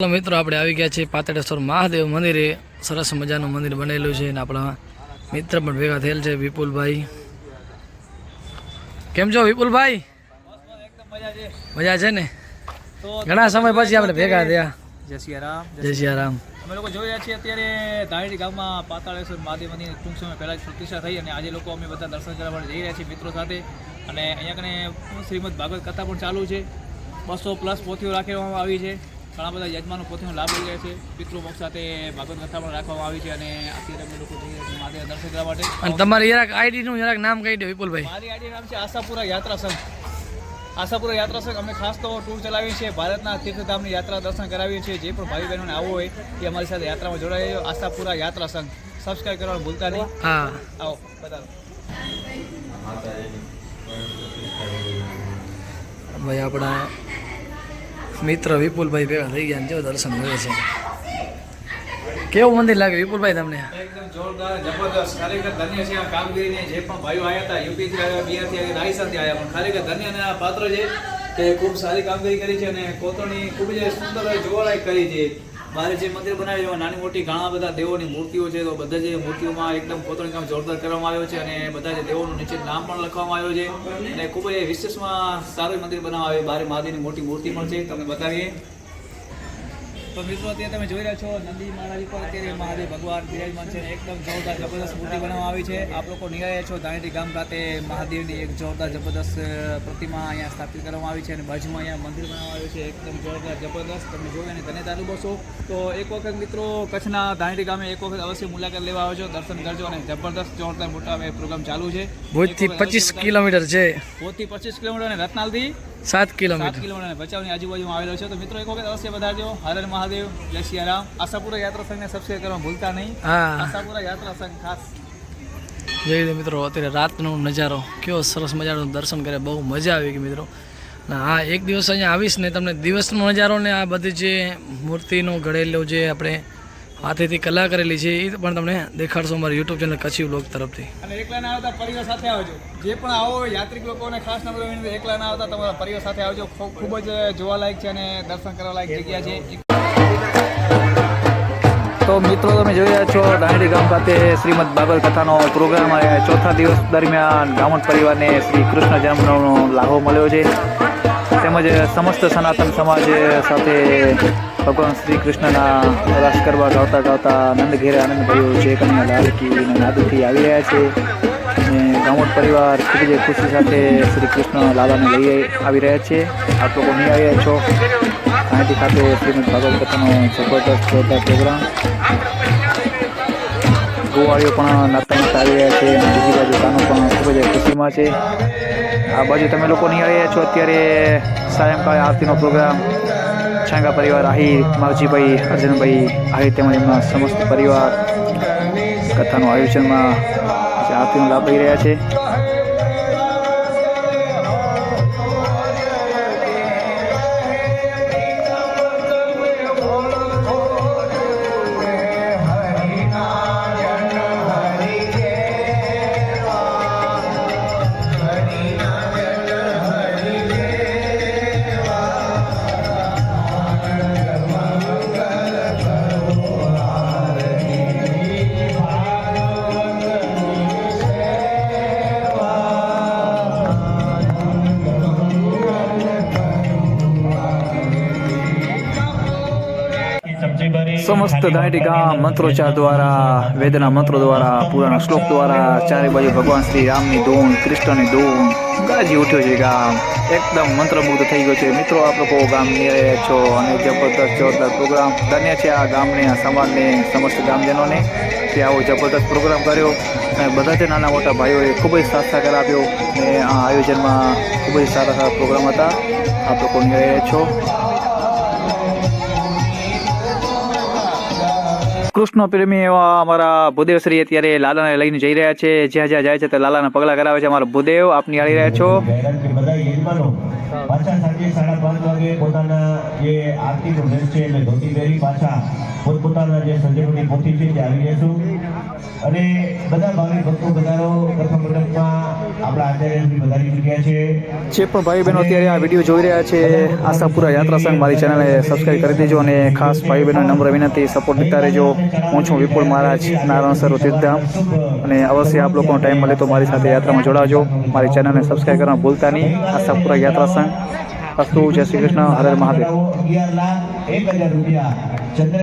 ચાલો મિત્રો આપણે આવી ગયા છીએ પાતળેશ્વર મહાદેવ મંદિરે. સરસ મજાનું મંદિર બનેલું છે અને આપણા મિત્ર પણ ભેગા થયેલ છે વિપુલભાઈ. કેમ છો વિપુલભાઈ? મજા છે ને? ઘણા સમય પછી આપણે ભેગા થયા. જય સિયા રામ જય સિયારામ અમે લોકો જોઈ રહ્યા છીએ અત્યારે ધારી ગામમાં પાતાળેશ્વર મહાદેવ મંદિર ટૂંક સમય પહેલા જ પ્રતિષ્ઠા થઈ અને આજે લોકો અમે બધા દર્શન કરવા માટે જઈ રહ્યા છીએ મિત્રો સાથે. અને અહીંયા કને શ્રીમદ ભાગવત કથા પણ ચાલુ છે. બસો પ્લસ પોથીઓ રાખવામાં આવી છે. ઘણા બધા યજમાનો પોતાનો લાભ લઈ રહ્યા છે. પિતૃપક્ષ સાથે ભાગવત કથા પણ રાખવામાં આવી છે અને અત્યારે અમે લોકો જઈ છીએ મહાદેવ દર્શન કરવા માટે. અને તમારી જરાક આઈડીનું જરાક નામ કહી દો વિપુલભાઈ. મારી આઈડી નામ છે આશાપુરા યાત્રા સંઘ. આશાપુરા યાત્રા સંઘ અમે ખાસ તો ટૂર ચલાવીએ છીએ ભારતના તીર્થધામની યાત્રા દર્શન કરાવીએ છીએ. જે પણ ભાઈ બહેનોને આવવું હોય એ અમારી સાથે યાત્રામાં જોડાય આશાપુરા યાત્રા સંઘ. સબસ્ક્રાઈબ કરવાનું ભૂલતા નહીં. હા. આવો બતાવો ભાઈ આપણા મિત્ર વિપુલભાઈ ભેગા થઈ ગયા જો દર્શન કરે છે. કેવું મંદિર લાગે વિપુલભાઈ તમને? એકદમ જોરદાર, જબરદસ્ત. ખરેખર ધન્ય છે આ જે પણ ભાઈઓ આવ્યા હતા યુપીથી આવ્યા બિહારથી આવ્યા રાજસ્થાનથી આવ્યા પણ ખરેખર ધન્ય આ પાત્ર છે કે ખૂબ સારી કામગીરી કરી છે અને કોતરણી ખૂબ જ સુંદર જોવાલાયક કરી છે. બહાર જે મંદિર બનાવ્યું એમાં નાની મોટી ઘણા બધા દેવોની મૂર્તિઓ છે, તો બધા જે મૂર્તિઓમાં એકદમ પોતાનું કામ જોરદાર કરવામાં આવ્યો છે અને બધા જે દેવોનું નીચે નામ પણ લખવામાં આવ્યો છે. અને ખૂબ જ વિશેષમાં સારું મંદિર બનાવવામાં આવ્યું બહાર મહાદેવની મોટી મૂર્તિ પણ છે, તમને બતાવીએ. તો મિત્રો અત્યારે તમે જોઈ રહ્યા છો નંદી મહારાજ પર અત્યારે મહાદેવ ભગવાન બિરાજમાન છે એકદમ જોરદાર જબરદસ્ત મૂર્તિ બનાવવામાં આવી છે. આપ લોકો નિહાળ્યા છો. ધાણેટી ગામ ખાતે મહાદેવની એક જોરદાર જબરદસ્ત પ્રતિમા અહીંયા સ્થાપિત કરવામાં આવી છે અને બાજુમાં અહીંયા મંદિર બનાવવામાં આવ્યું છે. એકદમ જોરદાર જબરદસ્ત. તમે જોઈ અને ધન્યતા અનુભવશો તો એક વખત મિત્રો કચ્છના ધાણેટી ગામે એક વખત અવશ્ય મુલાકાત લેવા આવજો. દર્શન કરજો અને જબરદસ્ત જોરદાર મોટા પ્રોગ્રામ ચાલુ છે. ભુજથી પચીસ કિલોમીટર છે. ભુજથી પચીસ કિલોમીટર અને રત્નાલથી સાત કિલોમીટર. કિલોમીટર. ભચાઉની આજુબાજુમાં આવેલો છે. તો મિત્રો એક વખત અવશ્ય વધારજો હર હર મહાદેવ. જય સિયારામ આશાપુરા યાત્રા સંઘને સબસ્ક્રાઈબ કરવા ભૂલતા નહીં. હા. આશાપુરા યાત્રા સંઘ ખાસ. જોઈ લો મિત્રો અત્યારે રાતનો નજારો. કેવો સરસ મજાનું દર્શન કરે બહુ મજા આવી ગઈ મિત્રો. હા એક દિવસ અહીંયા આવીશ ને તમને દિવસનો નજારો ને આ બધી જે મૂર્તિનો ઘડેલો જે આપણે હાથેથી કલા કરેલી છે એ પણ તમને દેખાડશો અમારા યુટ્યુબ ચેનલ કચ્છી બ્લોગ તરફથી. અને એકલા ના આવતા પરિવાર સાથે આવજો. જે પણ આવો યાત્રિક લોકોને ખાસ નંબર વિનંતી એકલા ના આવતા તમારા પરિવાર સાથે આવજો. ખૂબ ખૂબ જ જોવાલાયક છે અને દર્શન કરવા લાયક જગ્યા છે. તો મિત્રો તમે જોઈ રહ્યા છો દાંડી ગામ ખાતે શ્રીમદ ભાગવત કથાનો પ્રોગ્રામ ચોથા દિવસ દરમિયાન બ્રાહ્મણ પરિવારને શ્રી કૃષ્ણ જન્મનો લાભો મળ્યો છે. તેમજ સમસ્ત સનાતન સમાજ સાથે ભગવાન શ્રી કૃષ્ણના રાસ કરવા ગાવતા ગાવતા આનંદ ઘેરે આનંદ ભયો છે કન્યા લાલકી નાદુથી આવી રહ્યા છે. અને ગામોટ પરિવાર ખૂબ જ ખુશી સાથે શ્રી કૃષ્ણ લાલાને લઈ આવી રહ્યા છે. આપ લોકો નહીં આવી રહ્યા છો. ગાંધી ખાતે શ્રીમદ ભાગવત કથાનો જબરદસ્ત જોરદાર પ્રોગ્રામ. ગોવાળીઓ પણ નાતા નાતા આવી રહ્યા છે. ખૂબ છે. આ બાજુ તમે લોકો નહીં છો, અત્યારે સાયંકાળે આરતીનો પ્રોગ્રામ. છાંગા પરિવાર, આહિર, માવજીભાઈ, અર્જનભાઈ, આહિર તેમજ એમના સમસ્ત પરિવાર કથાનું આયોજનમાં આરતીનો લાભ લઈ રહ્યા છે. સમસ્ત ગામ મંત્રોચ્ચાર દ્વારા, વેદના મંત્રો દ્વારા, પુરાણા શ્લોક દ્વારા ચારે બાજુ ભગવાન શ્રી રામની ધૂન, કૃષ્ણની ધૂન ગાજી ઉઠ્યો છે ગામ. એકદમ મંત્રમુગ્ધ થઈ ગયો છે. મિત્રો, આપ લોકો ગામ રહ્યા છો અને જબરદસ્ત જોરદાર પ્રોગ્રામ ધન્ય છે આ ગામને, આ સમાજને, સમસ્ત ગામજનોને કે આવો જબરદસ્ત પ્રોગ્રામ કર્યો. અને બધા જ નાના મોટા ભાઈઓએ ખૂબ જ સાથ સહકાર આપ્યો. અને આ આયોજનમાં ખૂબ જ સારા સારા પ્રોગ્રામ હતા. આપ લોકો નિહાળી છો. કૃષ્ણ પ્રેમી એવા અમારા ભૂદેવશ્રી અત્યારે લાલાને લઈને જઈ રહ્યા છે. જ્યાં જ્યાં જાય છે તે લાલાના પગલા કરાવે છે. અમારા ભૂદેવ આપ નિહાળી રહ્યા છો. પાછા સાંજે સાડા પાંચ વાગે પોતાના જે આરતીનો ડ્રેસ છે એટલે ધોતી પહેરી પાછા પોતપોતાના જે સંજયની પોથી છે તે આવી જશું. અને બધા ભાવિક ભક્તો બધાનો પ્રથમ મંડપમાં આપણા આચાર્યશ્રી વધારી ચૂક્યા છે. જે પણ ભાઈ બહેનો અત્યારે આ વીડિયો જોઈ રહ્યા છે આશાપુરા યાત્રા સંઘ મારી ચેનલને સબસ્ક્રાઈબ કરી દેજો અને ખાસ ભાઈ બહેનો નમ્ર વિનંતી સપોર્ટ દેતા રહેજો. હું વિપુલ મહારાજ, નારાયણ સર તીર્થધામ અને અવશ્ય આપ લોકોનો ટાઈમ મળે તો મારી સાથે યાત્રામાં જોડાજો મારી ચેનલને સબસ્ક્રાઈબ કરવાનું ભૂલતા નહીં. આશાપુરા યાત્રા સંઘ. અસ્તુ, જય શ્રી કૃષ્ણ. હરે મહાદેવ.